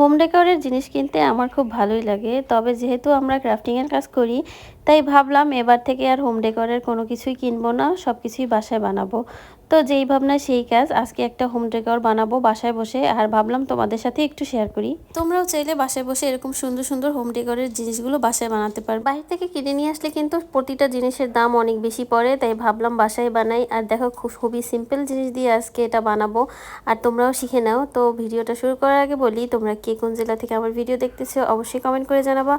Home ডেকোরের জিনিস কিনতে আমার খুব ভালোই লাগে। তবে যেহেতু আমরা ক্রাফটিংয়ের কাজ করি, তাই ভাবলাম এবার থেকে আর হোম ডেকোরের কোনো কিছুই কিনবো না সব কিছুই বাসায় বানাবো। তো যেই ভাবনা, সেই কাজ আজকে একটা হোম ডেকোর বানাবো বাসায় বসে। আর ভাবলাম তোমাদের সাথে একটু শেয়ার করি। তোমরাও চাইলে বাসায় বসে এরকম সুন্দর সুন্দর হোম ডেকোরের জিনিসগুলো বাসায় বানাতে পারো। বাইরে থেকে কিনে নিয়ে আসলে কিন্তু প্রতিটা জিনিসের দাম অনেক বেশি পড়ে, তাই ভাবলাম বাসায় বানাই। আর দেখো, খুব, খুবই সিম্পল জিনিস দিয়ে আজকে এটা বানাবো। আর তোমরাও শিখে নাও। তো ভিডিওটা শুরু করার আগে বলি, তোমরা কে কোন জেলা থেকে আমার ভিডিও দেখতেছো, অবশ্যই কমেন্ট করে জানাবা।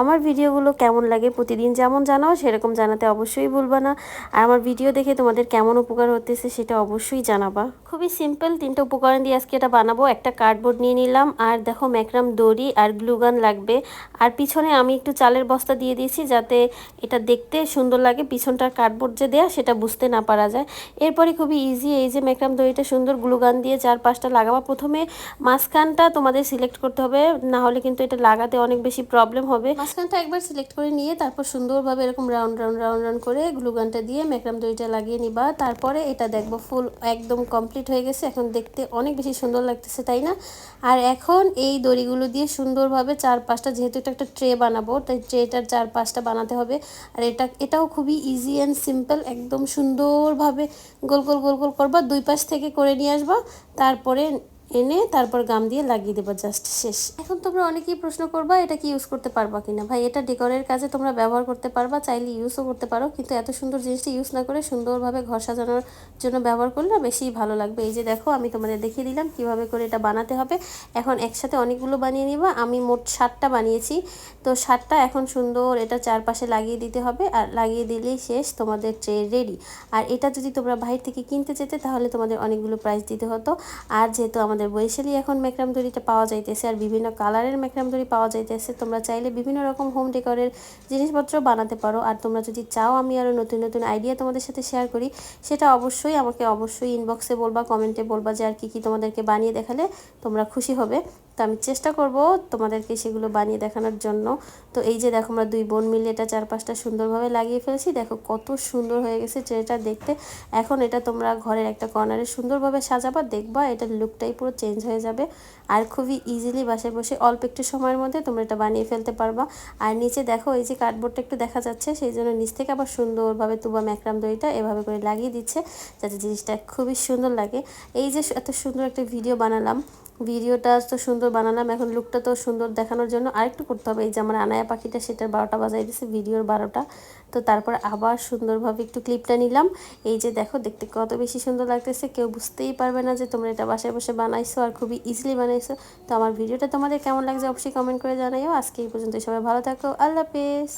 আমার ভিডিওগুলো কেমন লাগে প্রতিদিন যেমন জানাও, সেরকম জানাতে অবশ্যই ভুলবা না। আর আমার ভিডিও দেখে তোমাদের কেমন উপকার হতেছে সেটা অবশ্যই জানাবা। খুবই সিম্পল তিনটা উপকরণ দিয়ে আজকে এটা বানাবো। একটা কার্ডবোর্ড নিয়ে নিলাম, আর দেখো ম্যাকরাম দড়ি আর গ্লুগান লাগবে। আর পিছনে আমি একটু চালের বস্তা দিয়ে দিয়েছি যাতে এটা দেখতে সুন্দর লাগে। পিছনটার কার্ডবোর্ড যে দেয়া, সেটা বুঝতে না পারা যায়। এরপরে খুবই ইজি এই যে ম্যাকরাম দড়িটা সুন্দর গ্লুগান দিয়ে চার পাঁচটা লাগাবো। প্রথমে মাঝখানটা তোমাদের সিলেক্ট করতে হবে, না হলে কিন্তু এটা লাগাতে অনেক বেশি প্রবলেম হবে। মাঝখানটা একবার সিলেক্ট করে নিয়ে তারপর সুন্দরভাবে এরকম রাউন্ড রাউন্ড রাউন্ড রাউন্ড করে গ্লুগানটা দিয়ে ম্যাকরাম দড়িটা লাগিয়ে নিবা। তারপরে এটা দেখব ফুল একদম কমপ্লিট হয়ে গেছে। এখন দেখতে অনেক বেশি সুন্দর লাগতেছে, তাই না? আর এখন এই দড়িগুলো দিয়ে সুন্দরভাবে চার পাঁচটা যেহেতু এটা একটা ট্রে বানাবো, তাই ট্রেটার চার পাঁচটা বানাতে হবে। আর এটা, এটাও খুবই ইজি অ্যান্ড সিম্পল একদম সুন্দরভাবে গোল গোল গোল গোল করবা। দুই পাশ থেকে করে নিয়ে আসবা। তারপরে এনে তারপর গাম দিয়ে লাগিয়ে দেবো জাস্ট শেষ। এখন তোমরা অনেকেই প্রশ্ন করবা, এটা কি ইউজ করতে পারবা কিনা? ভাই, এটা ডেকোরের কাজে তোমরা ব্যবহার করতে পারবা, চাইলে ইউজও করতে পারো, কিন্তু এত সুন্দর জিনিসটা ইউজ না করে সুন্দরভাবে ঘর সাজানোর জন্য ব্যবহার করলে বেশি ভালো লাগবে। এই যে দেখো, আমি তোমাদের দেখিয়ে দিলাম কীভাবে করে এটা বানাতে হবে। এখন একসাথে অনেকগুলো বানিয়ে নিবা। আমি মোট ষাটটা বানিয়েছি। তো ষাটটা এখন সুন্দর এটা চারপাশে লাগিয়ে দিতে হবে। আর লাগিয়ে দিলেই শেষ, তোমাদের ট্রে রেডি আর এটা যদি তোমরা বাইরে থেকে কিনতে যেতে, তাহলে তোমাদের অনেকগুলো প্রাইস দিতে হতো। আর যেহেতু আমাদের আমাদের বরিশালি এখন মেকরাম দড়িটা পাওয়া যাইতেছে আর বিভিন্ন কালারের মেকরাম দড়ি পাওয়া যাইতেছে। তোমরা চাইলে বিভিন্ন রকম হোম ডেকরের জিনিসপত্র বানাতে পারো। আর তোমরা যদি চাও আমি আরও নতুন নতুন আইডিয়া তোমাদের সাথে শেয়ার করি, সেটা অবশ্যই আমাকে অবশ্যই ইনবক্সে বলবা কমেন্টে বলবা যে আর কি কি তোমাদেরকে বানিয়ে দেখালে তোমরা খুশি হবে। তো আমি চেষ্টা করব তোমাদেরকে সেগুলো বানিয়ে দেখানোর জন্য। তো এই যে দেখো আমরা দুই বোন মিলে এটা চার পাঁচটা সুন্দরভাবে লাগিয়ে ফেলছি। দেখো কত সুন্দর হয়ে গেছে ট্রেটা দেখতে। এখন এটা তোমরা ঘরের একটা কর্নারে সুন্দরভাবে সাজাবা, দেখবা এটার লুকটাই পুরো চেঞ্জ হয়ে যাবে। আর খুবই ইজিলি বাসায় বসে অল্প একটু সময়ের মধ্যে তোমরা এটা বানিয়ে ফেলতে পারবা। আর নিচে দেখো এই যে কার্ডবোর্ডটা একটু দেখা যাচ্ছে, সেই জন্য নিচ থেকে আবার সুন্দরভাবে তুবা ম্যাকরাম দইটা এভাবে করে লাগিয়ে দিচ্ছে, যাতে জিনিসটা খুবই সুন্দর লাগে। এই যে এত সুন্দর একটা ভিডিও বানালাম ভিডিওটা তো সুন্দর বানালাম। এখন লুকটা তো সুন্দর দেখানোর জন্য আরেকটু করতে হবে। এই যে আমার আনায়া পাখিটা, সেটার বারোটা বাজাই দিয়েছে ভিডিওর বারোটা। তো তারপর আবার সুন্দরভাবে একটু ক্লিপটা নিলাম। এই যে দেখো, দেখতে কত বেশি সুন্দর লাগতেছে। কেউ বুঝতেই পারবে না যে তোমরা এটা বাসায় বসে বানাইছো আর খুবই ইজিলি বানাইছো। তো আমার ভিডিওটা তোমাদের কেমন লাগছে অবশ্যই কমেন্ট করে জানাইও। আজকে এই পর্যন্ত সবাই ভালো থাকো। আল্লাহ হাফেজ।